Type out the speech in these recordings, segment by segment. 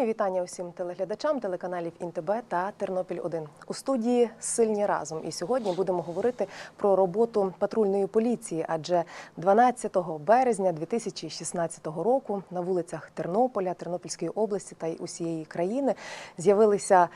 Мої вітання усім телеглядачам телеканалів ІНТБ та Тернопіль 1 у студії Сильні разом. І сьогодні будемо говорити про роботу патрульної поліції. Адже 12 березня 2016 року на вулицях Тернополя, Тернопільської області та й усієї країни з'явилися.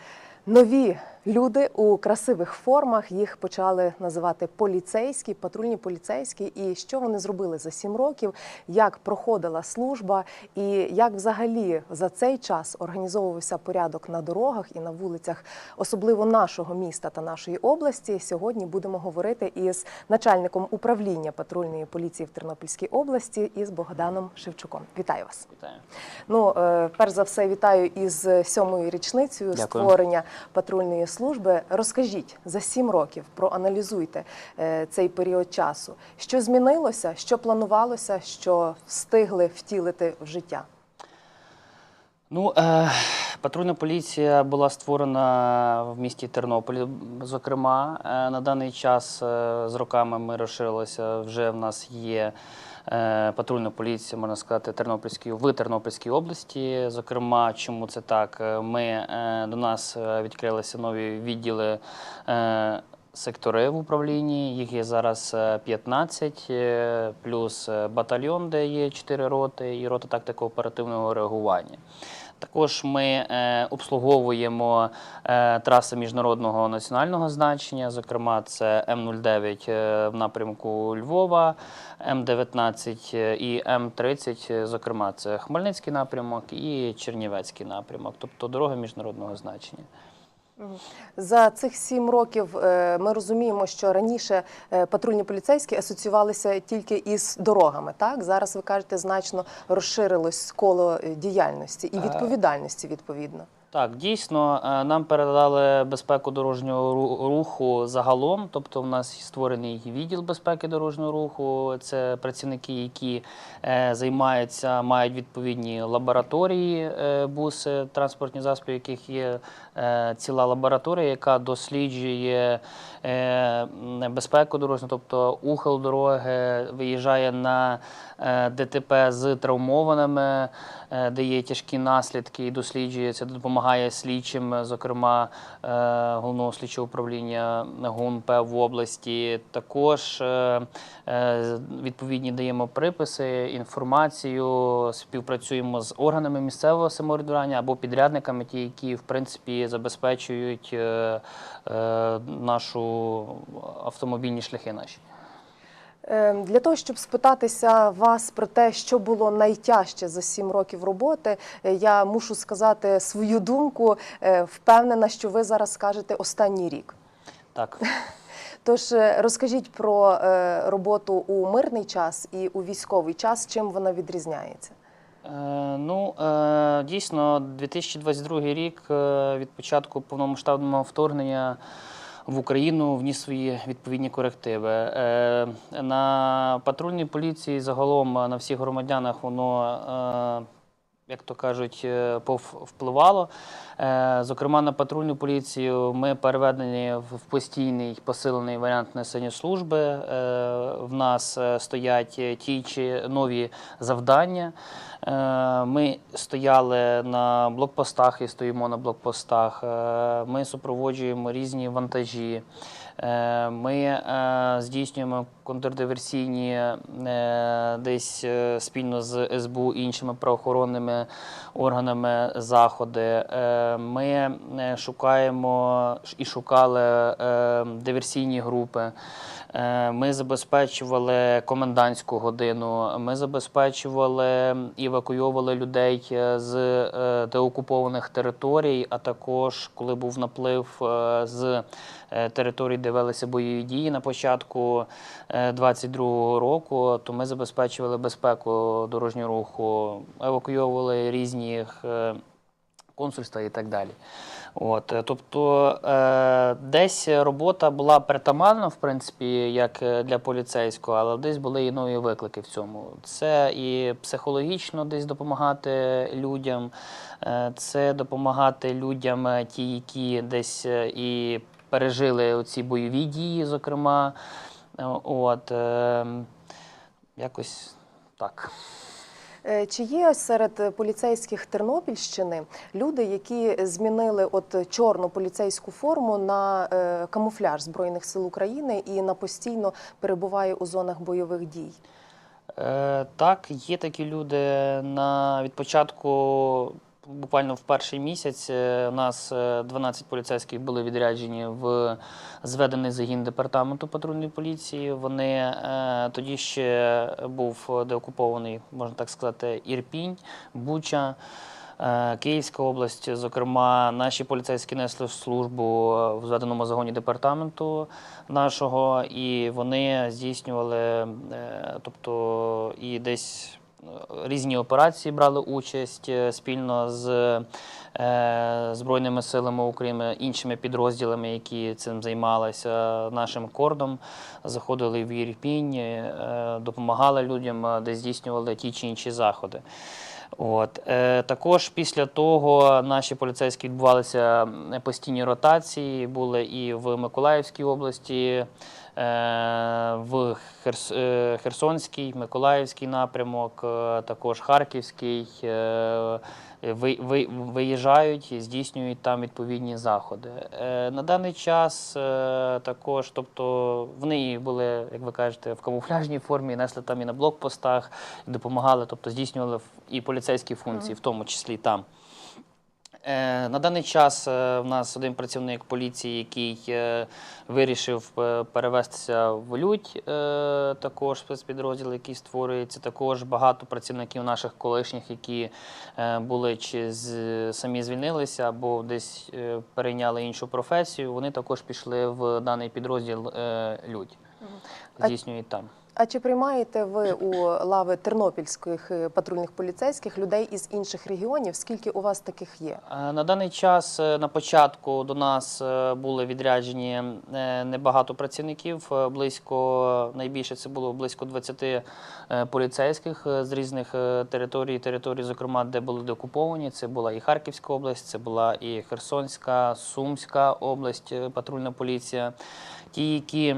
Нові люди у красивих формах їх почали називати поліцейські, патрульні поліцейські. І що вони зробили за сім років, як проходила служба, і як взагалі за цей час організовувався порядок на дорогах і на вулицях, особливо нашого міста та нашої області. Сьогодні будемо говорити із начальником управління патрульної поліції в Тернопільській області із Богданом Шевчуком. Вітаю вас. Вітаю. Ну, е, перш за все, вітаю із сьомою річницею Дякую. створення патрульної служби. Розкажіть за сім років, проаналізуйте е, цей період часу. Що змінилося, що планувалося, що встигли втілити в життя? Ну, е, патрульна поліція була створена в місті Тернополі. Зокрема, е, на даний час з роками ми розширилися. Вже в нас є е, патрульна поліція, можна сказати, Тернопільській в Тернопільській області. Зокрема, чому це так? Е, Ми е, до нас відкрилися нові відділи. Сектори в управлінні, їх є зараз е, 15, е, плюс батальйон, де є 4 роти, і рота тактико-оперативного реагування. Також ми е, обслуговуємо е, траси міжнародного національного значення, зокрема, це М09 е, в напрямку Львова, М19 і М30, е, зокрема, це Хмельницький напрямок і Чернівецький напрямок, тобто дороги міжнародного значення. За цих сім років е, ми розуміємо, що раніше е, патрульні поліцейські асоціювалися тільки із дорогами. Так зараз ви кажете, значно розширилось коло е, діяльності і відповідальності відповідно. Так, дійсно, нам передали безпеку дорожнього руху загалом. Тобто, в нас створений відділ безпеки дорожнього руху. Це працівники, які е, займаються, мають відповідні лабораторії, е, буси, транспортні засоби, яких є ціла лабораторія, яка досліджує е, безпеку дорожнього, тобто ухил дороги, виїжджає на е, ДТП з травмованими, е, де є тяжкі наслідки, і досліджує це, допомагає слідчим, е, зокрема е, головного слідчого управління ГУНП в області. Також е, е, відповідні даємо приписи, інформацію, співпрацюємо з органами місцевого самоврядування або підрядниками, ті, які в принципі забезпечують е, е, нашу автомобільні шляхи наші. Е, Для того, щоб спитатися вас про те, що було найтяжче за сім років роботи, е, я мушу сказати свою думку. Впевнена, що ви зараз скажете останній рік. Так. Тож розкажіть про роботу у мирний час і у військовий час, чим вона відрізняється? Е, Ну, е, дійсно, 2022 рік е, від початку повномасштабного вторгнення в Україну вніс свої відповідні корективи. На патрульній поліції загалом на всіх громадянах воно. Як то кажуть, е, пов- впливало. Е, Зокрема, на патрульну поліцію ми переведені в постійний посилений варіант несення служби. Е, В нас стоять ті чи нові завдання. Ми стояли на блокпостах і стоїмо на блокпостах. Ми супроводжуємо різні вантажі. Е, Ми е, здійснюємо контрдиверсійні е, десь спільно з СБУ і іншими правоохоронними органами заходи. Ми шукаємо і шукали диверсійні групи. Ми забезпечували комендантську годину. Ми забезпечували і евакуйовували людей з деокупованих територій, а також коли був наплив з територій, де велися бойові дії на початку 22-го року, то ми забезпечували безпеку дорожнього руху, евакуйовували різні е, консульства і так далі. От, е, тобто е, десь робота була притаманна, в принципі, як е, для поліцейського, але десь були і нові виклики в цьому. Це і психологічно десь допомагати людям, е, це допомагати людям, е, ті, які десь е, і пережили оці бойові дії, зокрема. Е, От, е, якось так. Е, Чи є серед поліцейських Тернопільщини люди, які змінили от чорну поліцейську форму на е, камуфляж Збройних сил України і на постійно перебуває у зонах бойових дій? Е, так, є такі люди на від початку. Буквально в перший місяць е, у нас е, 12 поліцейських були відряджені в зведений загін департаменту патрульної поліції. Вони е, тоді ще був деокупований, можна так сказати, Ірпінь, Буча. Е, Київська область, зокрема, наші поліцейські несли службу е, в зведеному загоні департаменту нашого, і вони здійснювали, е, тобто і десь е, різні операції брали участь е, спільно з е, Збройними силами України, іншими підрозділами, які цим займалися, нашим кордом, заходили в Ірпінь, е, допомагали людям, де здійснювали ті чи інші заходи. От. Е, також після того наші поліцейські відбувалися постійні ротації, були і в Миколаївській області, в Херс, е, Херсонський, Миколаївський напрямок, е, також Харківський. Е, ви- ви- виїжджають і здійснюють там відповідні заходи. Е, На даний час е, також, тобто вони були, як ви кажете, в камуфляжній формі, несли там і на блокпостах, допомагали, тобто здійснювали в- і поліцейські функції, в тому числі там. Е, На даний час е, в нас один працівник поліції, який е, вирішив перевестися в Лють, е, також спецпідрозділ, який створюється. Також багато працівників наших колишніх, які були чи самі звільнилися або десь перейняли іншу професію. Вони також пішли в даний підрозділ Людь. Здійснюють там. А чи приймаєте ви у лави тернопільських е, патрульних поліцейських людей із інших регіонів? Скільки у вас таких є? Е, На даний час е, на початку до нас були відряджені небагато працівників. Близько найбільше це було близько 20 е, поліцейських з різних територій, територій, зокрема, де були деокуповані. Це була і Харківська область, це була і Херсонська, Сумська область, патрульна поліція. Ті, які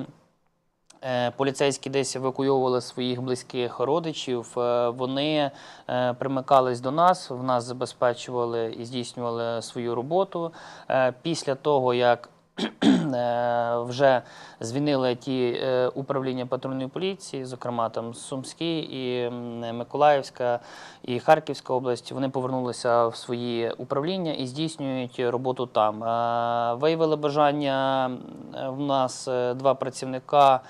Поліцейські десь евакуйовували своїх близьких родичів. е, Вони е, примикались до нас, в нас забезпечували і здійснювали свою роботу. Е, Після того, як е, вже звільнили ті е, управління патрульної поліції, зокрема там Сумський і Миколаївська і Харківська область, вони повернулися в свої управління і здійснюють роботу там. Е, Виявили бажання е, в нас е, два працівника.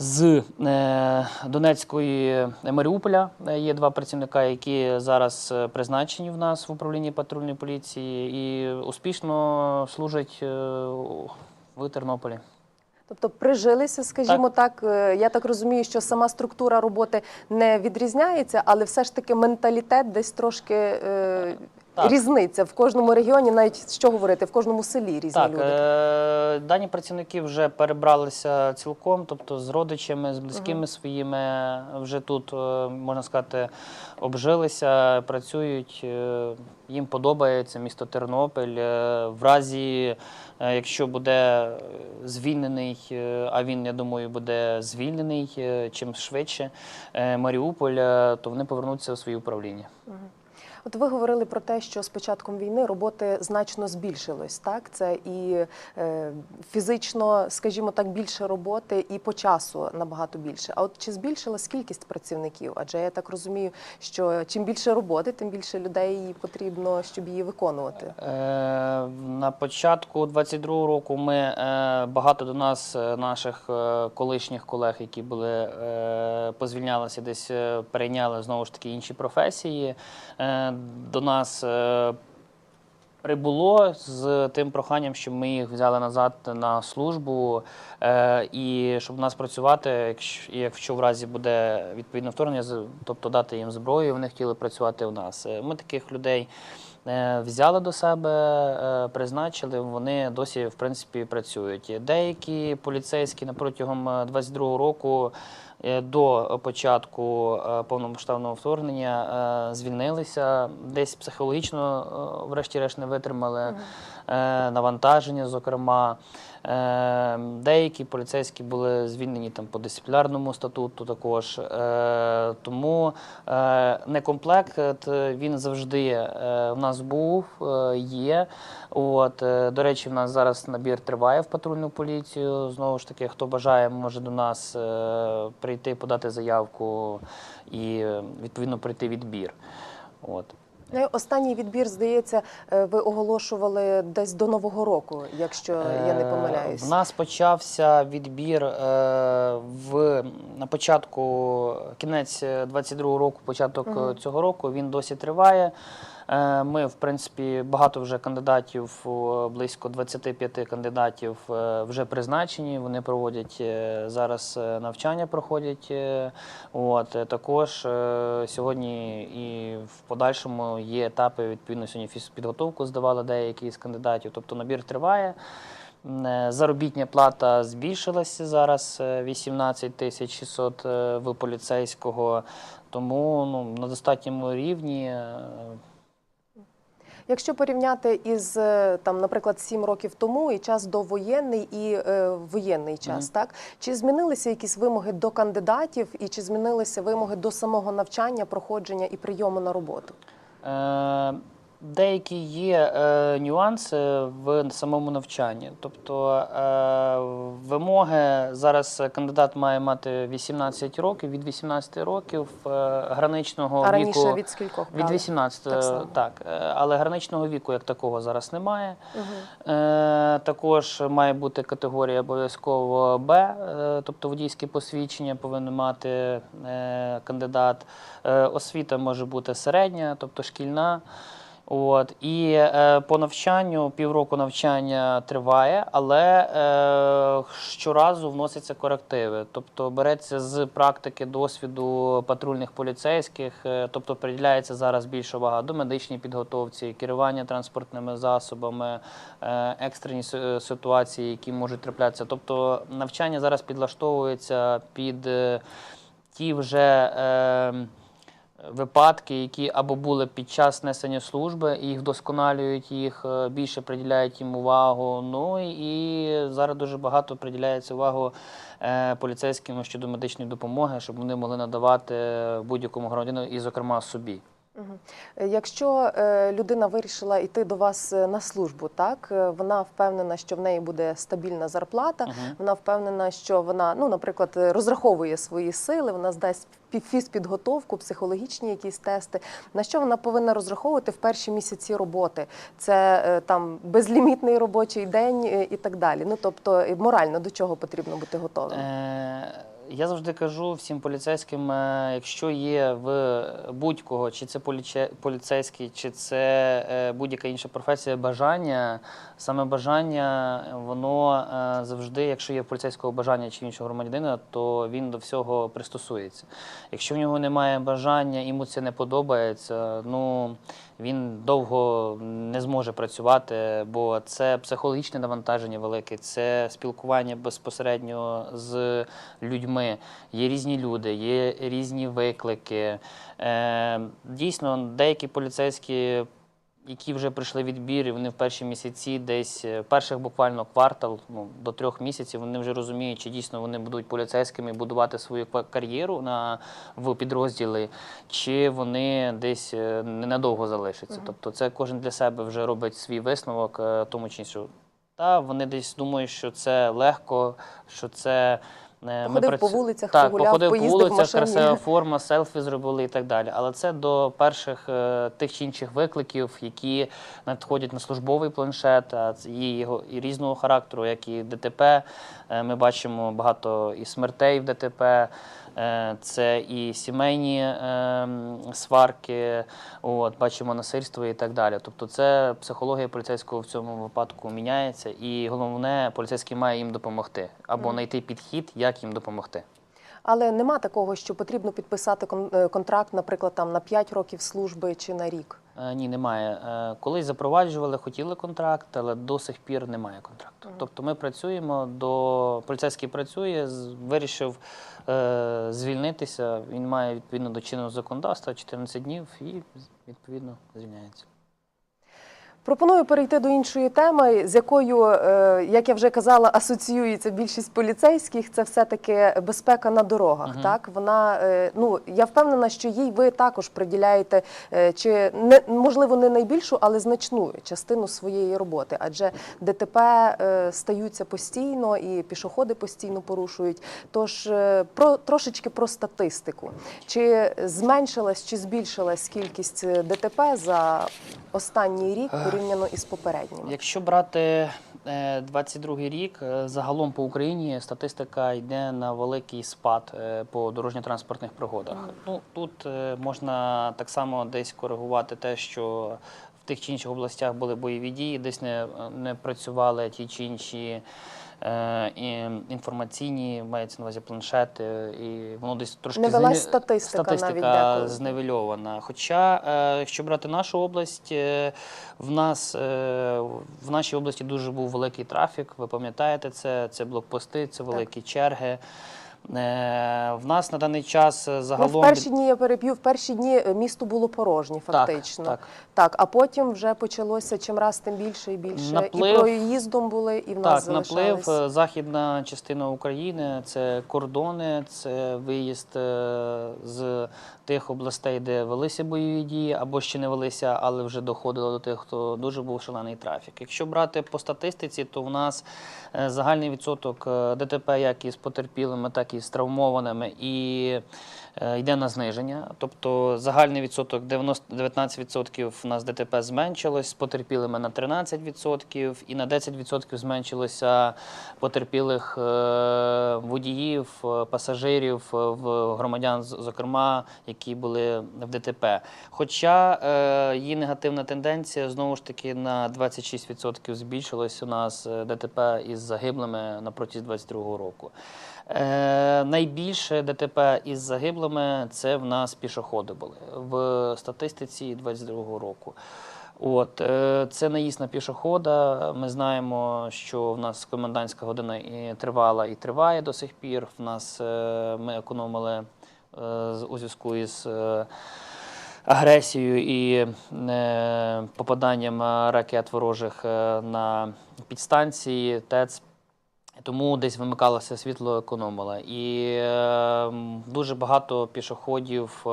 З е, Донецької Маріуполя е, є два працівника, які зараз е, призначені в нас в управлінні патрульної поліції і успішно служать е, в Тернополі. Тобто прижилися, скажімо так. Е, Я так розумію, що сама структура роботи не відрізняється, але все ж таки менталітет десь трошки е, Так. різниця в кожному регіоні, навіть що говорити, в кожному селі різні Так, люди. е, дані працівники вже перебралися цілком, тобто з родичами, з близькими своїми, вже тут, е, можна сказати, обжилися, працюють. е, Їм подобається місто Тернопіль. Е, В разі, якщо буде звільнений, а він, я думаю, буде звільнений чим швидше Маріуполь, то вони повернуться в свої управління. От ви говорили про те, що з початком війни роботи значно збільшилось. Так, це і е, фізично, скажімо так, більше роботи, і по часу набагато більше. А от чи збільшилась кількість працівників? Адже я так розумію, що чим більше роботи, тим більше людей потрібно, щоб її виконувати. Е, На початку 22-го року ми е, багато до нас е, наших е, колишніх колег, які були е, позвільнялися, десь е, перейняли знову ж таки інші професії. Е, До нас е, прибуло з тим проханням, щоб ми їх взяли назад на службу е, і щоб в нас працювати, якщо, в разі буде відповідне вторгнення, тобто дати їм зброю, вони хотіли працювати в нас. Е, Ми таких людей взяли до себе, призначили, вони досі в принципі працюють. Деякі поліцейські протягом е, 22-го року. Е, До початку е, повномасштабного вторгнення е, звільнилися, десь психологічно, врешті-решт, не витримали навантаження, зокрема. Е, Деякі поліцейські були звільнені там по дисциплінарному статуту також. Е, Тому е, некомплект е, він завжди в нас був, є. От, до речі, в нас зараз набір триває в патрульну поліцію. Знову ж таки, хто бажає, може до нас прийти, подати заявку і відповідно пройти відбір. От. Ну, Останній відбір, здається, е, ви оголошували десь до Нового року, якщо я не Е, помиляюсь. У нас почався відбір е, в на початку, кінець 22-го року, початок угу. Цього року. Він досі триває. Е, Ми, в принципі, багато вже кандидатів, близько 25 кандидатів е, вже призначені. Вони проводять е, зараз е, навчання, проходять. е, От е, також е, сьогодні і в подальшому є етапи. Відповідно, сьогодні фізпідготовку здавали деякі з кандидатів. Тобто набір триває. Е, Заробітня плата збільшилася зараз е, 18 тисяч 600 е, в поліцейського, тому ну, на достатньому рівні. Якщо порівняти із е, там, наприклад, сім років тому і час довоєнний і е, воєнний час, Мгм. так чи змінилися якісь вимоги до кандидатів, і чи змінилися вимоги до самого навчання, проходження і прийому на роботу? Е, Деякі є е, нюанси в самому навчанні. Тобто е, вимоги зараз кандидат має мати 18 років, від 18 років е, граничного а віку. раніше від скількох Від 18, Так само. так, е, але граничного віку як такого зараз немає. Мгм. Е, Також має бути категорія обов'язково Б, е, тобто водійське посвідчення повинен мати е, кандидат. Е, Освіта може бути середня, тобто шкільна. От і е, по навчанню півроку навчання триває, але е, щоразу вносяться корективи. Тобто береться з практики досвіду патрульних поліцейських, е, тобто приділяється зараз більше увага до медичній підготовці, керування транспортними засобами, е, екстрені ситуації, які можуть траплятися. Тобто навчання зараз підлаштовується під е, ті вже. Е, випадки, які або були під час несення служби, їх вдосконалюють їх, е, більше приділяють їм увагу. Ну і зараз дуже багато приділяється увагу е, поліцейським щодо медичної допомоги, щоб вони могли надавати будь-якому громадянину і, зокрема, собі. Е, Якщо е, людина вирішила йти до вас е, на службу, так вона впевнена, що в неї буде стабільна зарплата. Мгм. Вона впевнена, що вона, ну, наприклад, розраховує свої сили, вона здасть пі- фізпідготовку, психологічні якісь тести. На що вона повинна розраховувати в перші місяці роботи? Це там безлімітний робочий день і так далі. Ну тобто, морально до чого потрібно бути готовим? Е, Я завжди кажу всім поліцейським, е, якщо є в будь-кого, чи це поліцейський, чи це е, будь-яка інша професія, бажання, саме бажання, воно е, завжди, якщо є поліцейського бажання чи іншого громадянина, то він до всього пристосується. Якщо в нього немає бажання, йому це не подобається, ну він довго не зможе працювати, бо це психологічне навантаження велике, це спілкування безпосередньо з людьми. Є різні люди, є різні виклики. Е, дійсно, деякі поліцейські. Які вже пройшли відбір, і вони в перші місяці, десь е, перших буквально квартал, ну до трьох місяців, вони вже розуміють, чи дійсно вони будуть поліцейськими будувати свою кар'єру на в підрозділі, чи вони десь е, ненадовго залишаться. Тобто, це кожен для себе вже робить свій висновок, е, тому чи іншому. Та вони десь думають, що це легко, що це. Е, Походив по працю- вулицях, так, погуляв, походив по поїздив по вулицях, машині. красива форма, селфі зробили і так далі. Але це до перших е, тих чи інших викликів, які надходять на службовий планшет, і його і різного характеру, як і ДТП. Е, Ми бачимо багато і смертей в ДТП. Е, Це і сімейні е, сварки, от, бачимо насильство і так далі. Тобто, це психологія поліцейського в цьому випадку міняється, і головне, поліцейський має їм допомогти або знайти підхід, як їм допомогти. Але нема такого, що потрібно підписати е, контракт, наприклад, там на 5 років служби чи на рік. Ні, немає. Колись запроваджували, хотіли контракт, але до сих пір немає контракту. Тобто ми працюємо до поліцейський працює, вирішив е, звільнитися. Він має відповідно до чинного законодавства 14 днів і відповідно звільняється. Пропоную перейти до іншої теми, з якою, е, як я вже казала, асоціюється більшість поліцейських. Це все-таки безпека на дорогах. Мгм. Так вона е, ну я впевнена, що їй ви також приділяєте е, чи не можливо не найбільшу, але значну частину своєї роботи. Адже ДТП стаються постійно і пішоходи постійно порушують. Тож про трошечки про статистику. Чи зменшилась чи збільшилась кількість ДТП за останній рік порівняно із попередніми? Якщо брати е, 22-й рік, е, загалом по Україні статистика йде на великий спад е, по дорожньо-транспортних пригодах. Ну тут е, можна так само десь коригувати те, що в тих чи інших областях були бойові дії, десь не, не працювали ті чи інші. Е, Інформаційні мається на увазі планшети, і воно десь трошки Не велась статистика навіть статистика деколи. зневельована. Хоча, е, якщо брати нашу область, е, в нас е, в нашій області дуже був великий трафік. Ви пам'ятаєте це? Це блокпости, це великі черги. Е, В нас на даний час е, Ну, загалом в перші дні я переб'ю, в перші дні е, місто було порожнє, фактично. так. Так, а потім вже почалося чим раз тим більше і більше. Наплив. І проїздом були, і в нас Так, наплив залишались. е, західна частина України, це кордони, це виїзд е, з тих областей, де велися бойові дії, або ще не велися, але вже доходило до тих, хто дуже був шалений трафік. Якщо брати по статистиці, то в нас е, загальний відсоток ДТП як із потерпілими, так і з травмованими, і йде на зниження. Тобто загальний відсоток 90, 19% в нас ДТП зменшилось, з потерпілими на 13% і на 10% зменшилося потерпілих е, водіїв, е, пасажирів, е, громадян, зокрема, які були в ДТП. Хоча е, є негативна тенденція, знову ж таки, на 26% збільшилось у нас е, ДТП із загиблими на протязі 22 року. Е, найбільше ДТП із загиблими це в нас пішоходи були в статистиці 22-го року. От е, це наїзд на пішохода. Ми знаємо, що в нас комендантська година і тривала і триває до сих пір. В нас е, ми економили е, у зв'язку із е, агресією і е, попаданням ракет ворожих е, на підстанції ТЕЦ. Тому десь вимикалося світло, економила. І е, дуже багато пішоходів е,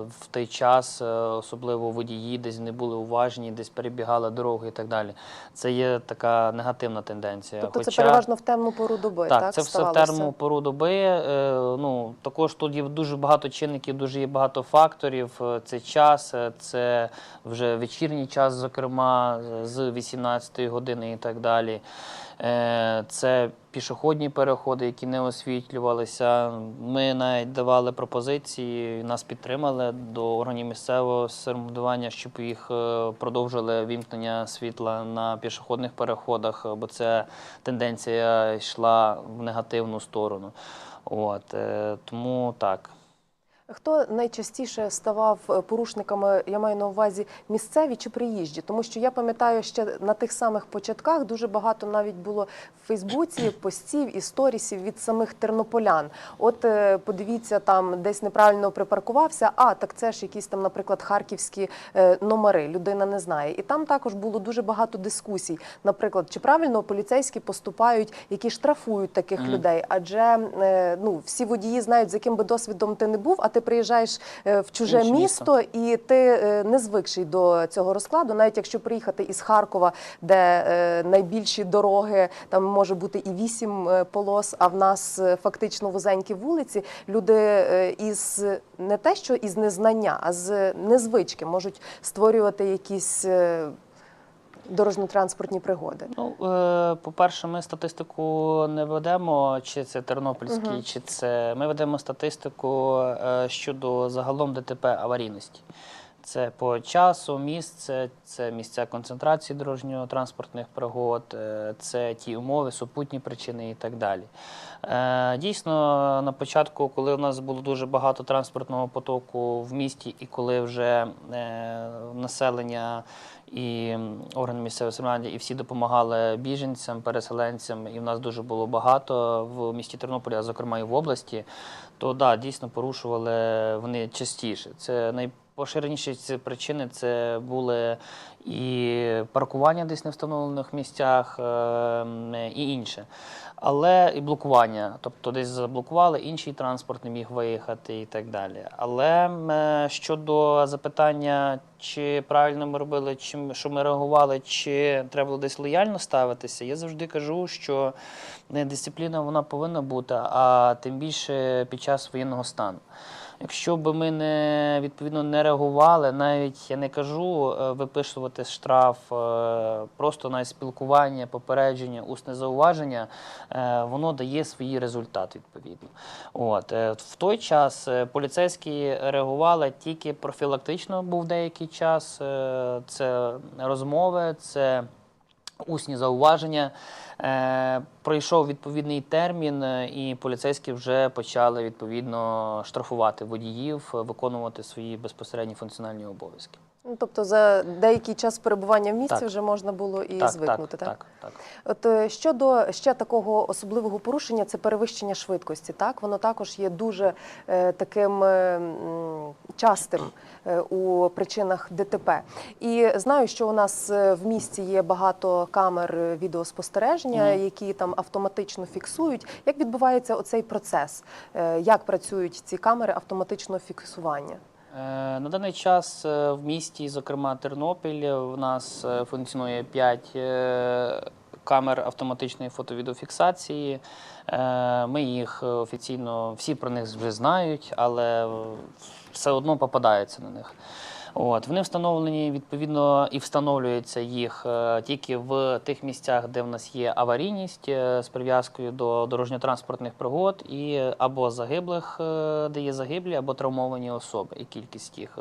в той час, е, особливо водії, десь не були уважні, десь перебігали дороги і так далі. Це є така негативна тенденція. Тобто це переважно в темну пору доби, так? так, це все в терму пору доби. Е, ну, також тут є дуже багато чинників, дуже є багато факторів. Е, Це час, е, це вже вечірній час, зокрема, з 18-ї години і так далі. Е, Це пішохідні переходи, які не освітлювалися. Ми навіть давали пропозиції, нас підтримали до органів місцевого самоврядування, щоб їх е, продовжили вімкнення світла на пішохідних переходах, бо це тенденція йшла в негативну сторону. От, е, тому так. Хто найчастіше ставав е, порушниками, я маю на увазі місцеві чи приїжджі? Тому що я пам'ятаю, ще на тих самих початках дуже багато навіть було в Фейсбуці постів і сторісів від самих тернополян. От е, подивіться, там десь неправильно припаркувався. А так це ж якісь там, наприклад, харківські е, номери. Людина не знає. І там також було дуже багато дискусій. Наприклад, чи правильно поліцейські поступають, які штрафують таких Мгм. людей? Адже ну всі водії знають, з яким би досвідом ти не був, а ти приїжджаєш е, в чуже Інше місто, і ти е, не звикший до цього розкладу. Навіть якщо приїхати із Харкова, де е, найбільші дороги, там може бути і вісім полос, а в нас фактично вузенькі вулиці. Люди із не те, що із незнання, а з незвички можуть створювати якісь. Дорожньо-транспортні пригоди. Ну, е, по-перше, ми статистику не ведемо, чи це Тернопільський, угу. чи це. Ми ведемо статистику е, щодо загалом ДТП аварійності. Це по часу, місце, це місця концентрації дорожньо-транспортних пригод, е, це ті умови, супутні причини і так далі. Е, Дійсно, на початку, коли у нас було дуже багато транспортного потоку в місті, і коли вже е, населення і органи місцевого самоврядування, і всі допомагали біженцям, переселенцям, і в нас дуже було багато в місті Тернополі, а зокрема і в області, то да, дійсно порушували вони частіше. Це най, Найпоширеніші ці причини це були і паркування десь не встановлених місцях, е, і інше. Але і блокування, тобто десь заблокували, інший транспорт не міг виїхати і так далі. Але е, щодо запитання, чи правильно ми робили, чи що ми реагували, чи треба було десь лояльно ставитися, я завжди кажу, що е, дисципліна вона повинна бути, а тим більше під час воєнного стану. Якщо б ми не відповідно не реагували, навіть я не кажу е, виписувати штраф, е, просто на спілкування, попередження, усне зауваження, е, воно дає свій результат відповідно. От в той час поліцейські реагували тільки профілактично, був деякий час. Це розмови, це усні зауваження. Е, пройшов відповідний термін, е, і поліцейські вже почали відповідно штрафувати водіїв, виконувати свої безпосередні функціональні обов'язки. Ну, тобто за деякий час перебування в місті Так. вже можна було і звикнути, так? так, так. От е, щодо ще такого особливого порушення, це перевищення швидкості. Так, воно також є дуже е, таким е, частим е, у причинах ДТП. І знаю, що у нас е, в місті є багато камер відеоспостереження, Мгм. які там автоматично фіксують. Як відбувається оцей процес? Е, Як працюють ці камери автоматичного фіксування? Е, На даний час е, в місті, зокрема Тернопіль, в нас е, функціонує 5 камер автоматичної фото-відеофіксації. Е, Ми їх е, офіційно, всі про них вже знають, але е, все одно попадаються на них. От, вони встановлені відповідно і встановлюється їх е, тільки в тих місцях, де в нас є аварійність е, з прив'язкою до дорожньо-транспортних пригод, і або загиблих, е, де є загиблі, або травмовані особи, і кількість їх.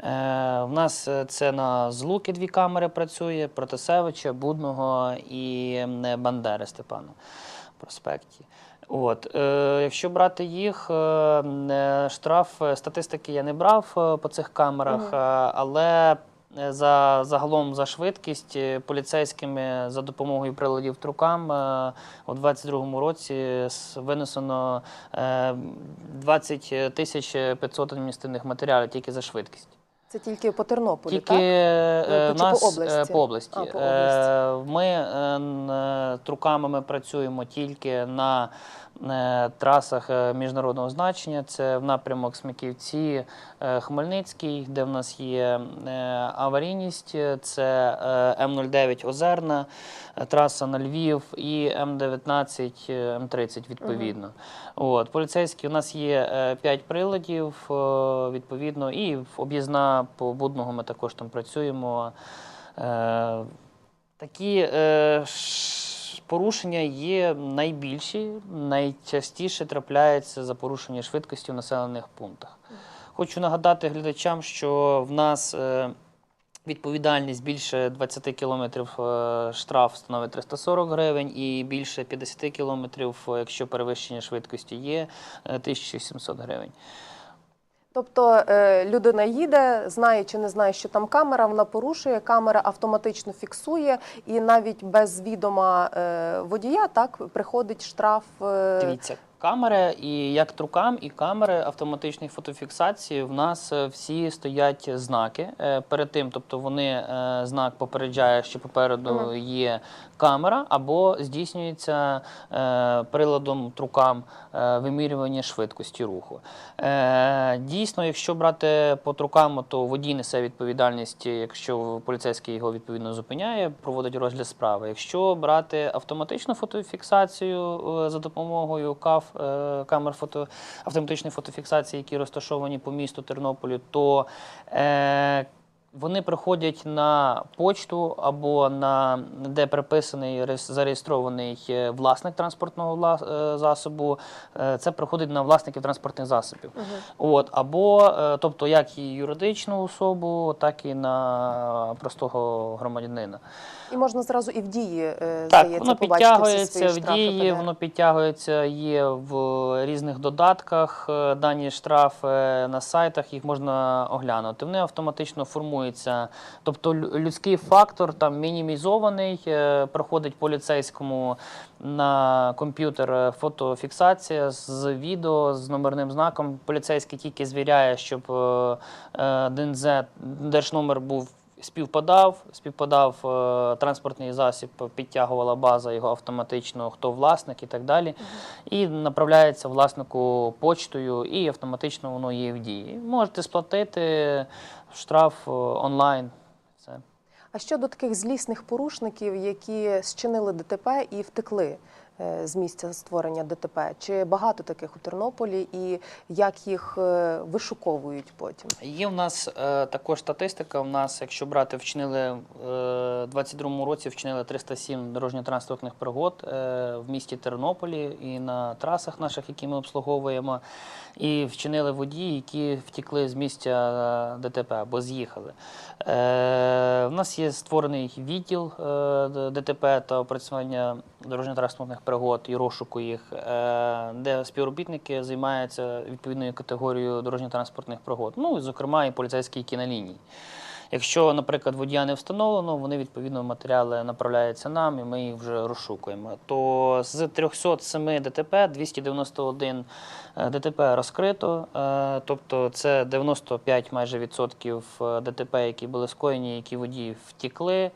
В нас це на Злуки дві камери працює, Протасевича, Будного і Бандери Степана проспекті. От, е, якщо брати їх, е, е, штраф статистики я не брав е, по цих камерах, е, але за загалом за швидкість поліцейськими за допомогою приладів трукам е, у 2022 році винесено е, 20 тисяч 500 адміністративних матеріалів тільки за швидкість. Це тільки по Тернополі, Тільки так? е, Чи в по області? е, по області. А, по Е, Ми е, е, труками ми працюємо тільки на трасах е, міжнародного значення. Це в напрямок Смиківці, е, Хмельницький, де в нас є е, аварійність. Це е, М09 Озерна, е, траса на Львів і М19 е, М30 відповідно. От, поліцейські у нас є 5 приладів, е, відповідно, і в- об'їзна по Будного ми також там працюємо. Е, Такі е, порушення є найбільші, найчастіше трапляються за порушення швидкості в населених пунктах. Хочу нагадати глядачам, що в нас е, відповідальність більше 20 кілометрів е, штраф становить 340 гривень, і більше 50 кілометрів, е, якщо перевищення швидкості є, е, 1700 гривень. Тобто е, людина їде, знає чи не знає, що там камера, вона порушує, камера автоматично фіксує, і навіть без відома е, водія так приходить штраф. е, Дивіться, камери і як трукам, і камери автоматичної фотофіксації в нас е, всі стоять знаки е, перед тим, тобто вони е, знак попереджає, що попереду є камера, або здійснюється приладом трукам вимірювання швидкості руху. Дійсно, якщо брати по трукам, то водій несе відповідальність, якщо поліцейський його відповідно зупиняє, проводить розгляд справи. Якщо брати автоматичну фотофіксацію за допомогою КАФ, е, камер фото, автоматичної фотофіксації, які розташовані по місту Тернополю, то е, вони приходять на почту або на де приписаний реєс- зареєстрований е, власник транспортного е, засобу. Е, Це приходить на власників транспортних засобів. Мгм. От, або, тобто, як і юридичну особу, так і на простого громадянина. І можна зразу і в дії Так, здається воно побачити підтягується в дії, воно підтягується, є в різних додатках. Дані штрафи на сайтах, їх можна оглянути. Вони автоматично формують затримується. Тобто людський фактор там мінімізований, е, проходить поліцейському на комп'ютер е, фотофіксація з відео з номерним знаком. Поліцейський тільки звіряє, щоб е, ДНЗ, держномер був. Співпадав, співпадав е, транспортний засіб, підтягувала база його автоматично, хто власник і так далі. І направляється власнику почтою, і автоматично воно є в дії. Можете сплатити штраф е, онлайн. Все. А щодо таких злісних порушників, які зчинили ДТП і втекли з місця створення ДТП, чи багато таких у Тернополі, і як їх е, вишуковують потім? Є в нас е, також статистика. У нас, якщо брати, вчинили е, в 22-му році вчинили 307 дорожньо-транспортних пригод е, в місті Тернополі і на трасах наших, які ми обслуговуємо. І вчинили водії, які втікли з місця е, ДТП або з'їхали. Е, в нас є створений відділ е, ДТП та опрацювання дорожньо-транспортних пригод і розшуку їх, е, де співробітники займаються відповідною категорією дорожньо-транспортних пригод. Ну, зокрема, і поліцейські кінолінії. Якщо, наприклад, водія не встановлено, вони відповідно матеріали направляються нам, і ми їх вже розшукуємо. То з 307 ДТП 291 е, ДТП розкрито, е, тобто це 95 майже відсотків е, ДТП, які були скоєні, які водії втікли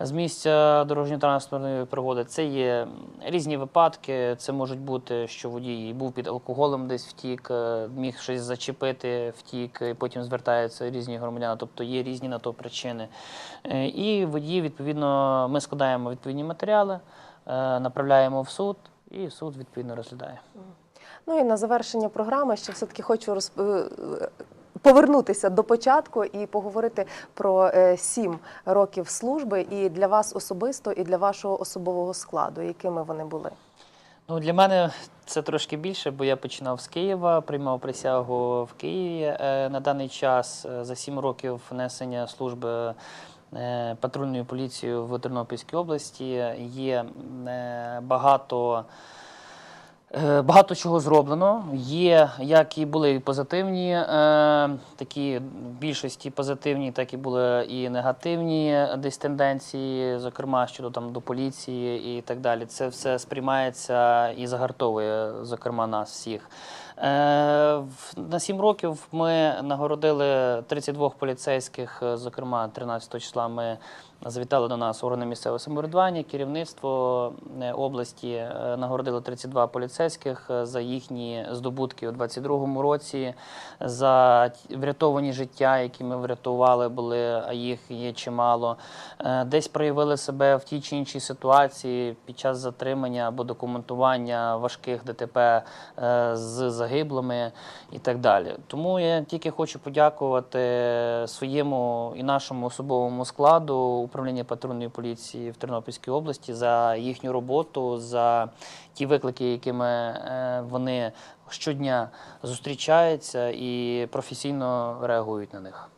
з місця дорожньо-транспортної пригоди. Це є різні випадки. Це можуть бути, що водій був під алкоголем, десь втік, міг щось зачепити, втік, і потім звертаються різні громадяни. Тобто є різні на то причини. Е, І водії, відповідно, ми складаємо відповідні матеріали, е, направляємо в суд, і суд відповідно розглядає. Ну і на завершення програми ще все-таки хочу розп... е, повернутися до початку і поговорити про сім років служби і для вас особисто, і для вашого особового складу, якими вони були. Ну, для мене це трошки більше, бо я починав з Києва, приймав присягу в Києві. Е, На даний час е, за сім років несення служби патрульної патрульною поліцією в Тернопільській області є е, багато. Е, Багато чого зроблено. Є як і були позитивні, е, такі більшості позитивні, так і були і негативні десь тенденції, зокрема щодо там до поліції і так далі. Це все сприймається і загартовує, зокрема, нас всіх. Е, на сім років ми нагородили 32 поліцейських, зокрема 13 числа ми завітали до нас органи місцевого самоврядування, керівництво е, області е, нагородили 32 поліцейських е, за їхні здобутки у 22-му році, за врятовані життя, які ми врятували, були, а їх є чимало. Десь проявили себе в тій чи іншій ситуації під час затримання або документування важких ДТП з загиблими і так далі. Тому я тільки хочу подякувати своєму і нашому особовому складу управління патрульної поліції в Тернопільській області за їхню роботу, за ті виклики, якими е, вони щодня зустрічаються і професійно реагують на них.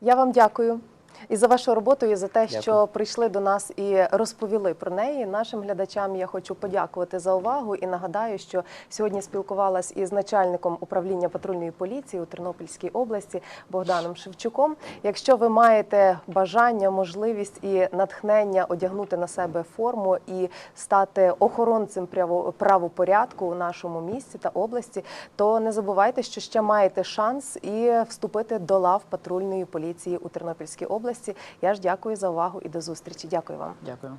Я вам дякую. І за вашу роботу, і за те, Дякую. що прийшли до нас і розповіли про неї. Нашим глядачам я хочу подякувати за увагу і нагадаю, що сьогодні спілкувалась із начальником управління патрульної поліції у Тернопільській області Богданом Шевчуком. Якщо ви маєте бажання, можливість і натхнення одягнути на себе форму і стати охоронцем право- правопорядку у нашому місті та області, то не забувайте, що ще маєте шанс і вступити до лав патрульної поліції у Тернопільській області. Я ж дякую за увагу і до зустрічі. Дякую вам. Дякую.